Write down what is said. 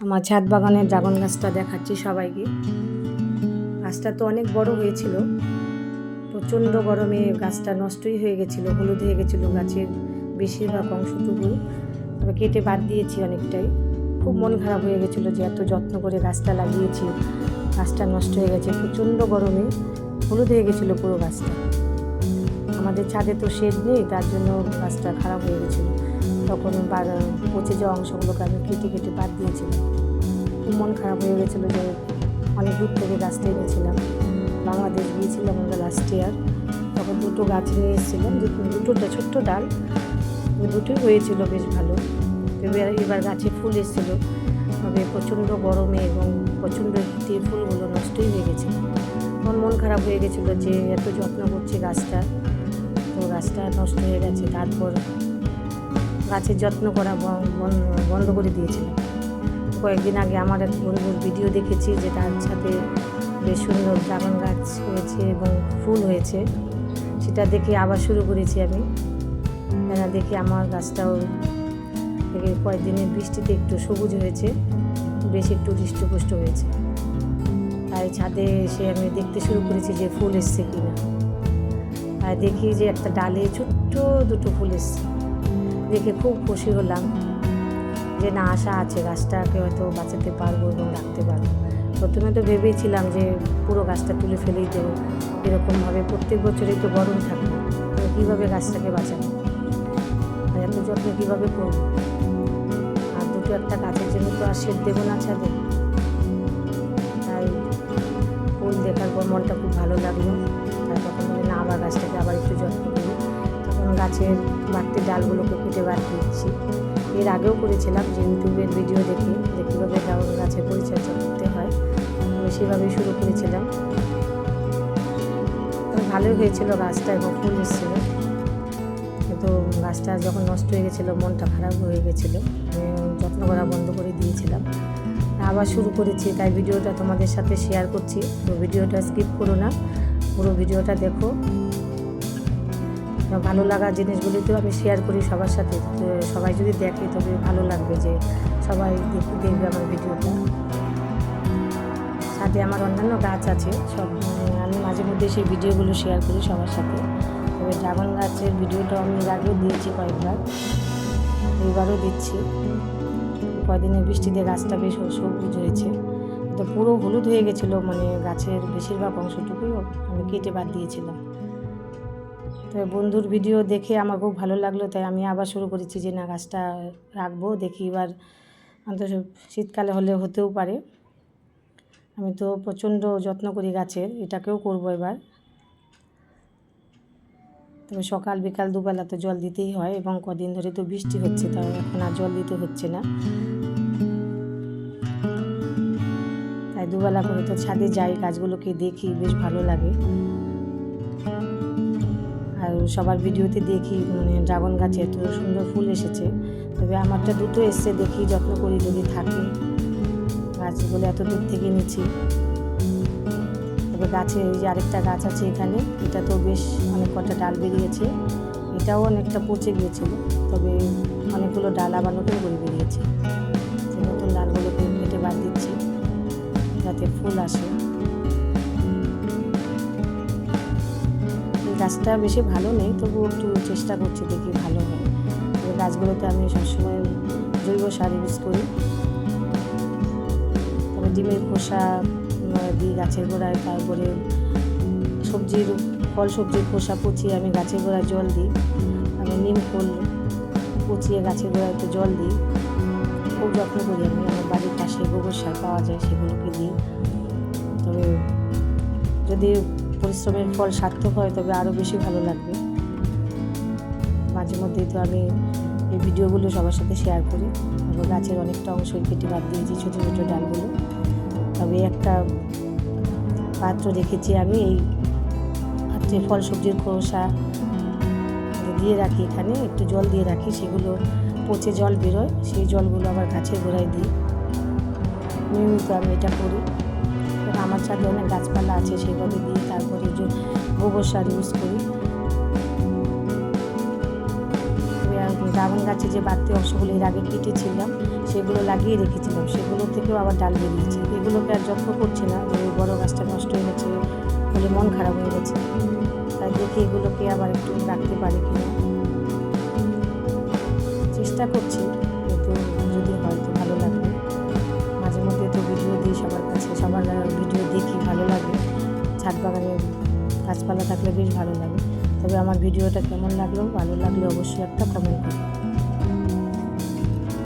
আমার ছাদ বাগানের ড্রাগন গাছটা দেখাচ্ছি সবাইকে। গাছটা তো অনেক বড় হয়েছিল। প্রচণ্ড গরমে গাছটা নষ্টই হয়ে গেছিল, হলুদ হয়ে গেছিল গাছের বেশিরভাগ অংশটুকু। তবে কেটে বাদ দিয়েছি অনেকটাই। খুব মন খারাপ হয়ে গেছিল যে এত যত্ন করে গাছটা লাগিয়েছি। গাছটা নষ্ট হয়ে গেছে, প্রচণ্ড গরমে হলুদ হয়ে গেছিল পুরো গাছটা। আমাদের ছাদে তো শেড নেই, তার জন্য গাছটা খারাপ হয়ে গেছিল। তখন পচে যাওয়া অংশগুলোকে আমি কেটে কেটে বাদ দিয়েছিলাম। মন খারাপ হয়ে গেছিল যে অনেক দূর থেকে গাছটা এনেছিলাম। বাংলাদেশ গিয়েছিলাম আমরা লাস্ট ইয়ার তখন দুটো গাছ নিয়ে এসেছিলাম। দুটো দুটোটা ছোট্ট ডাল দুটোই হয়েছিল বেশ ভালো। এবার এবার গাছে ফুল এসেছিল। তবে প্রচণ্ড গরমে এবং প্রচণ্ড হিটে ফুলগুলো নষ্টই হয়ে গেছিল তখন মন খারাপ হয়ে গেছিল যে এত যত্ন করছি গাছটা। তো গাছটা নষ্ট হয়ে গেছে। তারপর গাছের যত্ন করা বন- বন্ধ করে দিয়েছিলাম কয়েকদিন আগে আমার এক বন্ধুর ভিডিও দেখেছি যে তার সাথে বেশ সুন্দর ড্রাগন গাছ হয়েছে এবং ফুল হয়েছে। সেটা দেখে আবার শুরু করেছি আমি। কেন দেখি আমার গাছটাও থেকে কয়েকদিনের বৃষ্টিতে একটু সবুজ হয়েছে, বেশ একটু হৃষ্টপুষ্ট হয়েছে। তাই ছাদে এসে আমি দেখতে শুরু করেছি যে ফুল এসছে কিনা। আর দেখি যে একটা ডালে ছোট্ট দুটো ফুল এসছে। দেখে খুব খুশি হলাম যে না, আশা আছে, গাছটাকে হয়তো বাঁচাতে পারব এবং রাখতে পারব। প্রথমে তো ভেবেছিলাম যে পুরো গাছটা তুলে ফেলেই দেবো। এরকমভাবে প্রত্যেক বছরই তো গরম থাকে। কীভাবে গাছটাকে বাঁচাবো? এত যত্ন কীভাবে করব? আর দুটো একটা গাছের জন্য তো আর শেড দেবো না ছাদে। তাই ফুল দেখার পর মনটা খুব ভালো লাগল। বলে না, আবার গাছটাকে আবার একটু যত্ন করি গাছের বাড়তি ডালগুলোকে কেটে বাদ দিচ্ছি এর আগেও করেছিলাম যে ইউটিউবের ভিডিও দেখে যে কীভাবে ড্রাগন গাছের পরিচর্যা করতে হয়, আমি সেভাবেই শুরু করেছিলাম। ভালোই হয়েছিল গাছটা এবং ফুল এসেছিল। কিন্তু গাছটা যখন নষ্ট হয়ে গেছিল, মনটা খারাপ হয়ে গেছিল যত্ন করা বন্ধ করে দিয়েছিলাম। আবার শুরু করেছি, তাই ভিডিওটা তোমাদের সাথে শেয়ার করছি। তো ভিডিওটা স্কিপ করো না, পুরো ভিডিওটা দেখো। ভালো লাগা জিনিসগুলি তো আমি শেয়ার করি সবার সাথে। সবাই যদি দেখে, তবে ভালো লাগবে যে সবাই দেখ- দেখবে আমার ভিডিওটা। সাথে আমার অন্যান্য গাছ আছে, সব আমি মাঝে মধ্যে সেই ভিডিওগুলো শেয়ার করি সবার সাথে। তবে ড্রাগন গাছের ভিডিওটা আমি আগেও দিয়েছি কয়েকবার, এইবারও দিচ্ছি। কয়দিনের বৃষ্টিতে গাছটা বেশ সবুজ হয়েছে। তো পুরো হলুদ হয়ে গেছিল মানে গাছের বেশিরভাগ অংশটুকুই আমি কেটে বাদ দিয়েছিলাম। তো বন্ধুর ভিডিও দেখে আমার খুব ভালো লাগল, তাই আমি আবার শুরু করেছি যে না গাছটা রাখব, দেখি এবার অন্তত শীতকালে হলে হতেও পারে। আমি তো প্রচণ্ড যত্ন করি গাছের, এটাকেও করব এবার। তবে সকাল বিকাল দুবেলা তো জল দিতেই হয় এবং কদিন ধরে তো বৃষ্টি হচ্ছে, তাও এখন আর জল দিতে হচ্ছে না। তাই দুবেলা করে তো ছাদে যাই, গাছগুলোকে দেখি, বেশ ভালো লাগে। আর সবার ভিডিওতে দেখি মানে ড্রাগন গাছে এত সুন্দর ফুল এসেছে। তবে আমারটা দুটো এসছে, দেখি যত্ন করি যদি থাকে। গাছগুলো এত দূর থেকে নিচ্ছি। তবে গাছে ওই যে আরেকটা গাছ আছে এখানে, এটা তো বেশ অনেক কটা ডাল বেরিয়েছে। এটাও অনেকটা পচে গিয়েছিল, তবে অনেকগুলো ডাল আবার নতুন করে বেরিয়েছে। নতুন ডালগুলোকে কেটে বাদ দিচ্ছি, যাতে ফুল আসে। গাছটা বেশি ভালো নেই, তবুও একটু চেষ্টা করছি দেখি ভালো হয়। গাছগুলোতে আমি সবসময় জৈব সার ইউজ করি। তবে ডিমের খোসা দিই গাছের গোড়ায়, তারপরে সবজির ফল, সবজির খোসা পচিয়ে আমি গাছের গোড়ায় জল দিই। আমি নিম ফুল পচিয়ে গাছের গোড়ায় একটু জল দিই। খুব যত্ন করি আমি, আমার বাড়ির পাশে গোবর সার পাওয়া যায় সেগুলোকে দিই। তবে যদি পরিশ্রমের ফল সার্থক হয়, তবে আরও বেশি ভালো লাগবে। মাঝে মধ্যেই তো আমি এই ভিডিওগুলো সবার সাথে শেয়ার করি এবং গাছের অনেকটা অংশ কেটে বাদ দিয়েছি ছোটো ছোটো ডালগুলো। তবে একটা পাত্র রেখেছি আমি, এই পাত্রে ফল সবজির খোসা দিয়ে রাখি এখানে, একটু জল দিয়ে রাখি, সেগুলো পচে জল বেরোয়, সেই জলগুলো আবার গাছের গোড়ায় দিই। নিয়মিত আমি এটা করি। এবং আমার ছাদে অনেক গাছপালা আছে সেভাবে দিই তারপরে যে গোবর সার ইউজ করি। ড্রাগন গাছে যে বাড়তি অংশগুলো এর আগে কেটেছিলাম, সেগুলো লাগিয়ে রেখেছিলাম, সেগুলো থেকেও আবার ডাল বেরিয়েছে। এগুলোকে আর যত্ন করছি না, যে ওই বড় গাছটা নষ্ট হয়ে গেছে বলে মন খারাপ হয়ে গেছে। তাই দেখি এগুলোকে আবার একটু রাখতে পারি কিনা। চেষ্টা করছি। ছাদ বাগানে গাছপালা থাকলে বেশ ভালো লাগে। তবে আমার ভিডিওটা কেমন লাগল, ভালো লাগলে অবশ্যই একটা কমেন্ট করুন